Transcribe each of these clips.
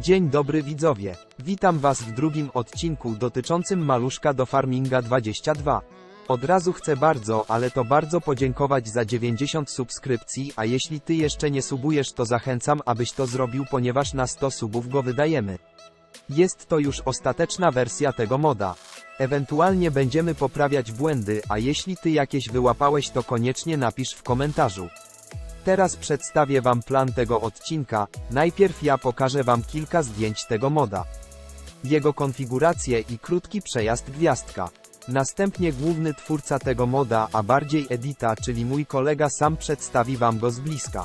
Dzień dobry widzowie. Witam was w drugim odcinku dotyczącym maluszka do Farminga 22. Od razu chcę bardzo, ale to bardzo podziękować za 90 subskrypcji, a jeśli ty jeszcze nie subujesz to zachęcam abyś to zrobił ponieważ na 100 subów go wydajemy. Jest to już ostateczna wersja tego moda. Ewentualnie będziemy poprawiać błędy, a jeśli ty jakieś wyłapałeś to koniecznie napisz w komentarzu. Teraz przedstawię wam plan tego odcinka, najpierw ja pokażę wam kilka zdjęć tego moda. Jego konfigurację i krótki przejazd gwiazdka. Następnie główny twórca tego moda, a bardziej edita, czyli mój kolega sam przedstawi wam go z bliska.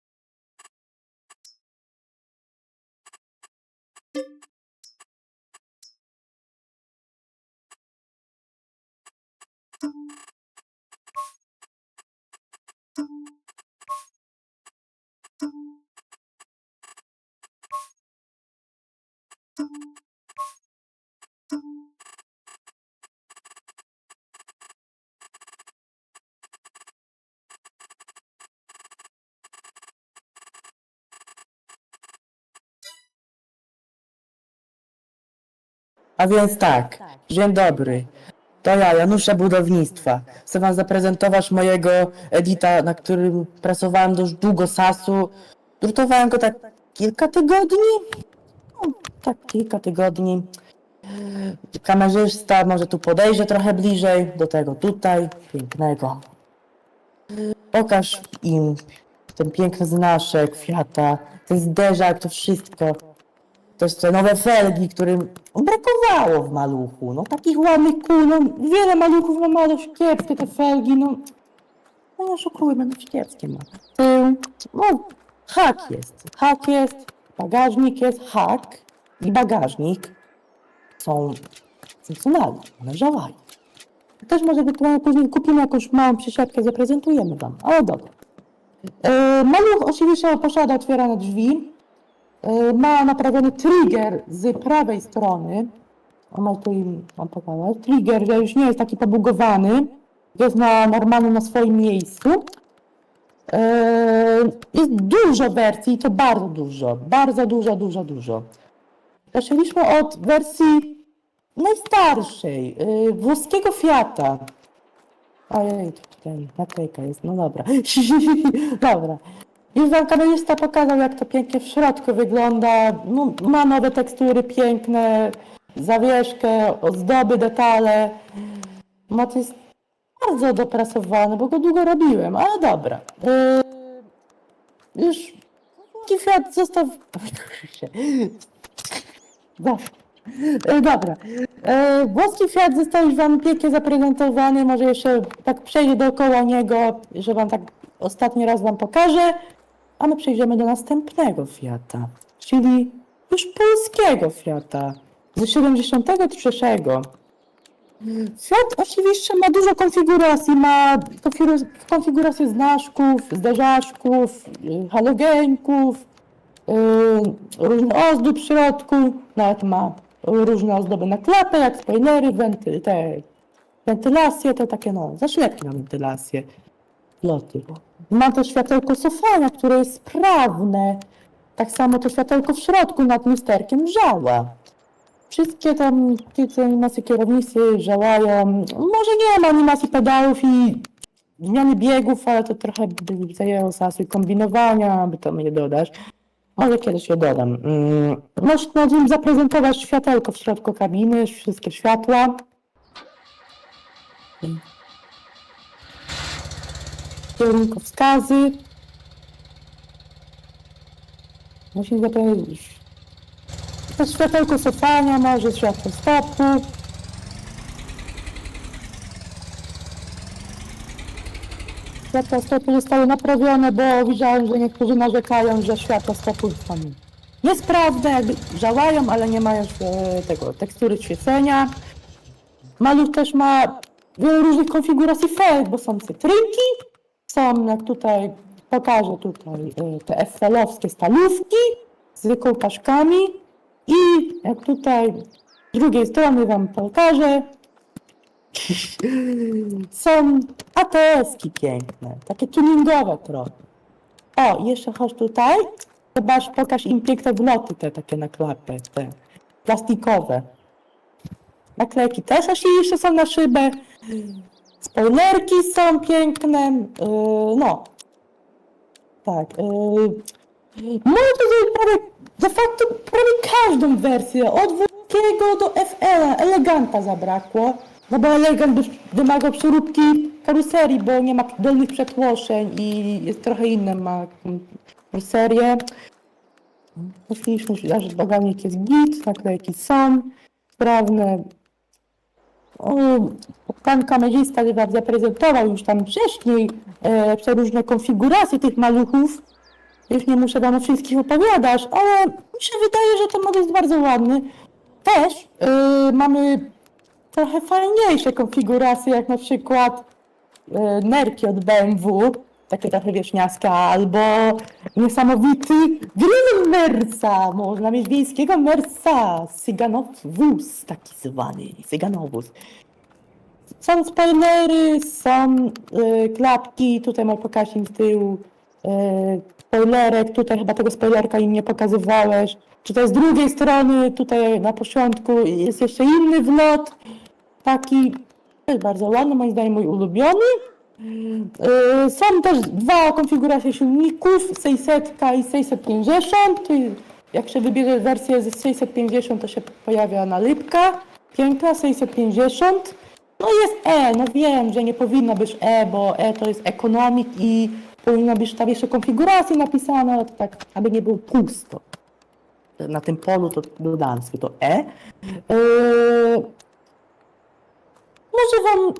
A więc tak, dzień dobry. To ja, Janusze Budownictwa. Chcę wam zaprezentować mojego edita, na którym pracowałem dość długo sasu. Drutowałem go tak kilka tygodni. No, tak, kilka tygodni. Kamerzysta może tu podejdzie trochę bliżej do tego tutaj, pięknego. Pokaż im ten piękny znaszek, Fiata, ten zderzak, to wszystko. Też te nowe felgi, którym brakowało w maluchu. No takich ładnych kół, no wiele maluchów no, ma dość kiepskie te felgi, no. No nie oszukujmy, dość kiepskie ma. No hak jest, hak jest, bagażnik jest, hak i bagażnik są funkcjonalne, one działają. Też może ewentualnie później kupimy jakąś małą przysiadkę, zaprezentujemy wam, ale dobra. E, maluch oczywiście posiada otwierane drzwi, ma naprawiony trigger z prawej strony. On ma tu im mam pokazać. Trigger, już nie jest taki pobugowany. Jest na normalnie na swoim miejscu. E, Jest dużo wersji, to bardzo dużo. Bardzo dużo, dużo, dużo. Zaczęliśmy od wersji najstarszej, e, włoskiego Fiata. Ojej, tutaj naklejka jest, no dobra. dobra. Wam kamerzysta pokazał, jak to pięknie w środku wygląda. No, ma nowe tekstury piękne, zawieszkę, ozdoby, detale. To jest bardzo dopracowane, bo go długo robiłem, ale dobra. Yy, już taki Fiat został... E, Dobra. E, Włoski Fiat został już Wam pięknie zaprezentowany. Może jeszcze tak przejdę dookoła niego, że Wam tak ostatni raz Wam pokażę. A my przejdziemy do następnego Fiata, czyli już polskiego Fiata z 73. Fiat oczywiście ma dużo konfiguracji, ma konfigu- konfigurację znaszków, zderzaszków, y, halogenków, yy, różne ozdób w środku, nawet ma różne ozdoby na klapę, jak spoilery, wenty, te wentylacje, te takie no, zaślepki na wentylację, loty. Ma to światełko cofania, które jest sprawne. Tak samo to światełko w środku nad lusterkiem działa. Wszystkie tam te animacje kierownicy działają. Może nie ma animacji pedałów i zmiany biegów, ale to trochę by zajęło czasu i kombinowania, aby to mnie dodać. Może kiedyś je dodam. Mm, Można nim zaprezentować światełko w środku kabiny, wszystkie światła. Kierunkowskazy. Musimy zapowiedzieć. To światełko cofania, może światło stopu. Światła stopu zostały naprawione, bo widziałem, że niektórzy narzekają, że światła stopu są niesprawne, działają, ale nie mają e, tego tekstury świecenia. Maluch też ma wiele różnych konfiguracji felg, bo są cytrynki, są jak tutaj, pokażę tutaj e, te FL-owskie stalówki z wykołpaszkami i jak tutaj z drugiej strony wam pokażę są ATS-ki piękne, takie tuningowe trochę. O, jeszcze chodź tutaj, zobacz, pokaż im piękne wloty te takie na klapę, te plastikowe. Naklejki też oczywiście są na szybę. Spoilerki są piękne. Yy, no. Tak. Yy. Można zrobić prawie, de facto prawie każdą wersję. Od włoskiego do FL-a. Eleganta zabrakło. No bo elegant wymagał przeróbki karuserii, bo nie ma dolnych przetłoszeń i jest trochę inne ma karuserię. Myśleliśmy, że bagażnik jest git, naklejki są sprawne. Pan kamerzysta wam zaprezentował już tam wcześniej e, przeróżne konfiguracje tych maluchów. Już nie muszę wam o wszystkich opowiadać, ale mi się wydaje, że ten model jest bardzo ładny. Też e, mamy trochę fajniejsze konfiguracje, jak na przykład e, nerki od BMW. Takie trochę wieśniarskie, albo niesamowity grill mersa. Można mieć wiejskiego mersa, cyganowóz taki zwany, cyganowóz. Są spoilery, są y, klapki, tutaj mam pokazać im w tył y, spoilerek, tutaj chyba tego spoilerka im nie pokazywałeś. Tutaj z drugiej strony, tutaj na początku jest jeszcze inny wlot, taki też bardzo ładny, moim zdaniem mój ulubiony. Y, Są też dwa konfiguracje silników, 600 i 650. Y, Jak się wybierze wersję z 650, to się pojawia nalipka. Piękna, 650. No jest E, no wiem, że nie powinno być E, bo E to jest ekonomik i powinno być tam jeszcze konfiguracji napisane, tak aby nie było pusto. Na tym polu to dodam sobie to E. Yy, może wam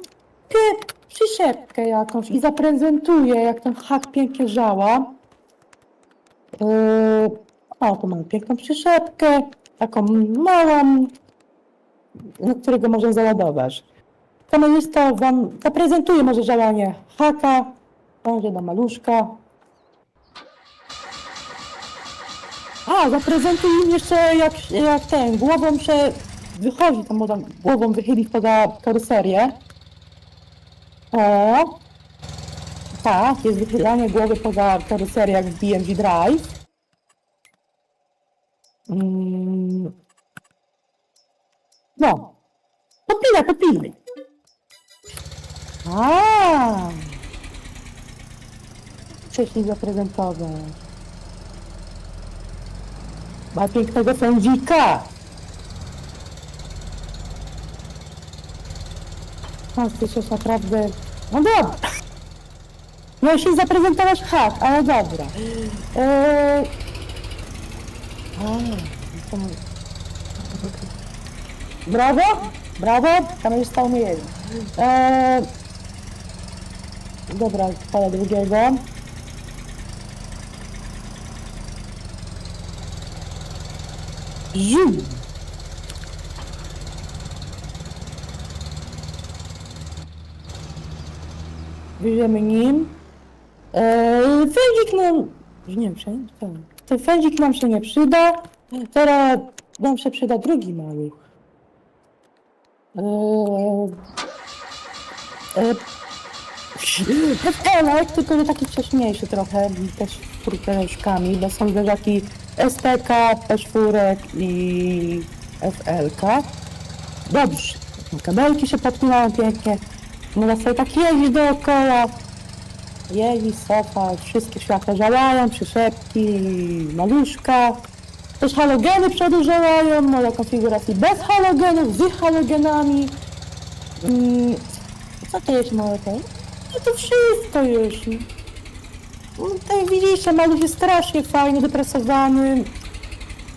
pie- przyszepkę jakąś i zaprezentuję, jak ten hak pięknie działa. Yy, o, tu mam piękną przyszepkę, taką małą, na którego można załadować. Kamerzysta wam zaprezentuje może działanie haka, może do maluszka. A, zaprezentuj im jeszcze jak, jak ten, głową się wychodzi, tam można głową wychylić poza karoserię. O! Tak, jest wychylanie głowy poza karoserię jak w BMG Drive. Mm. No. Popilaj, popilaj. A. Wcześniej zaprezentował. Ma pięknego sędzika. Ty się naprawdę... No dobra. Miałeś się zaprezentować hak, ale dobra. Eee... Brawo, brawo, kamerzysta umie jeździć. Eee... Dobra, palę drugiego. Zium. Bierzemy nim. Eee, fędzik nam... Nie wiem, wszędzie? Tak. Fędzik nam się nie przyda. Teraz nam się przyda drugi maluch. Eee, eee, FL, tylko że taki wcześniejszy trochę, też trójkami, bo są leżaki STK, P4 i FL. Dobrze, kabelki się podpinają pięknie, można sobie tak jeździć dookoła, jeździć, sofa, wszystkie światła działają, przyszepki, maluszka, też halogeny przodu działają, moja konfiguracji bez halogenów, z halogenami. Mm, co to jest małe to? No to wszystko już. No, tak widzicie, maluch jest strasznie fajnie dopracowany.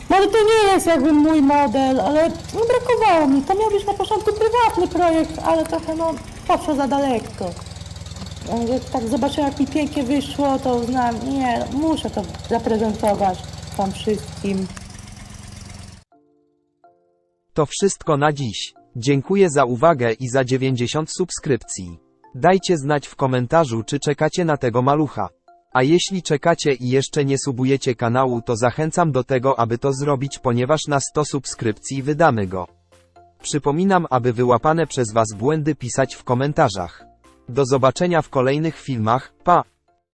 Może to nie jest jakby mój model, ale no, brakowało mi. To miał być na początku prywatny projekt, ale trochę no poszło za daleko. Jak tak zobaczyłem jak mi pięknie wyszło, to uznałem, nie, muszę to zaprezentować wam wszystkim. To wszystko na dziś. Dziękuję za uwagę i za 90 subskrypcji. Dajcie znać w komentarzu, czy czekacie na tego malucha. A jeśli czekacie i jeszcze nie subujecie kanału, to zachęcam do tego, aby to zrobić, ponieważ na 100 subskrypcji wydamy go. Przypominam, aby wyłapane przez Was błędy pisać w komentarzach. Do zobaczenia w kolejnych filmach, pa!